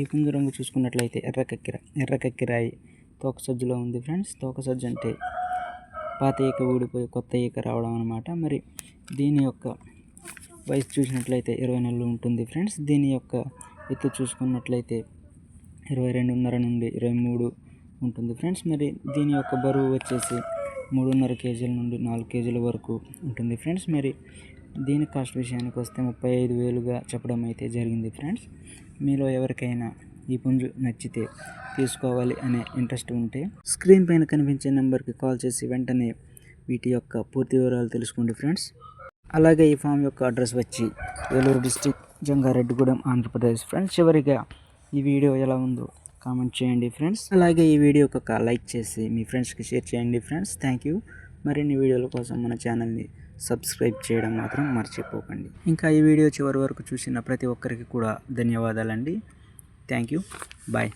ఈ కింది రంగు చూసుకున్నట్లయితే ఎర్ర కక్కిర ఎర్ర కక్కిరాయి తోక సజ్జలో ఉంది ఫ్రెండ్స్. తోక సజ్జ అంటే పాత ఈక ఊడిపోయి కొత్త ఈక రావడం అనమాట మరి దీని యొక్క వయసు చూసినట్లయితే ఇరవై నెలలు ఉంటుంది ఫ్రెండ్స్. దీని యొక్క ఎత్తు చూసుకున్నట్లయితే ఇరవై రెండున్నర నుండి ఇరవై మూడు ఉంటుంది ఫ్రెండ్స్. మరి దీని యొక్క బరువు వచ్చేసి మూడున్నర కేజీల నుండి నాలుగు కేజీల వరకు ఉంటుంది ఫ్రెండ్స్. మరి దీని కాస్ట్ విషయానికి వస్తే ముప్పై ఐదు వేలుగా చెప్పడం అయితే జరిగింది ఫ్రెండ్స్. మీలో ఎవరికైనా ఈ పుంజు నచ్చితే తీసుకోవాలి అనే ఇంట్రెస్ట్ ఉంటే స్క్రీన్ పైన కనిపించే నెంబర్కి కాల్ చేసి వెంటనే వీటి యొక్క పూర్తి వివరాలు తెలుసుకోండి ఫ్రెండ్స్. అలాగే ఈ ఫామ్ యొక్క అడ్రస్ వచ్చి ఏలూరు డిస్టిక్ జంగారెడ్డిగూడెం ఆంధ్రప్రదేశ్. ఫ్రెండ్స్ చివరిగా ఈ వీడియో ఎలా ఉందో కామెంట్ చేయండి ఫ్రెండ్స్. అలాగే ఈ వీడియో ఒక లైక్ చేసి మీ ఫ్రెండ్స్కి షేర్ చేయండి ఫ్రెండ్స్. Thank you. మరిన్ని వీడియోల కోసం మన ఛానల్ని సబ్స్క్రైబ్ చేయడం మాత్రం మర్చిపోకండి. ఇంకా ఈ వీడియో చివరి వరకు చూసిన ప్రతి ఒక్కరికి కూడా ధన్యవాదాలండి. Thank you. బాయ్.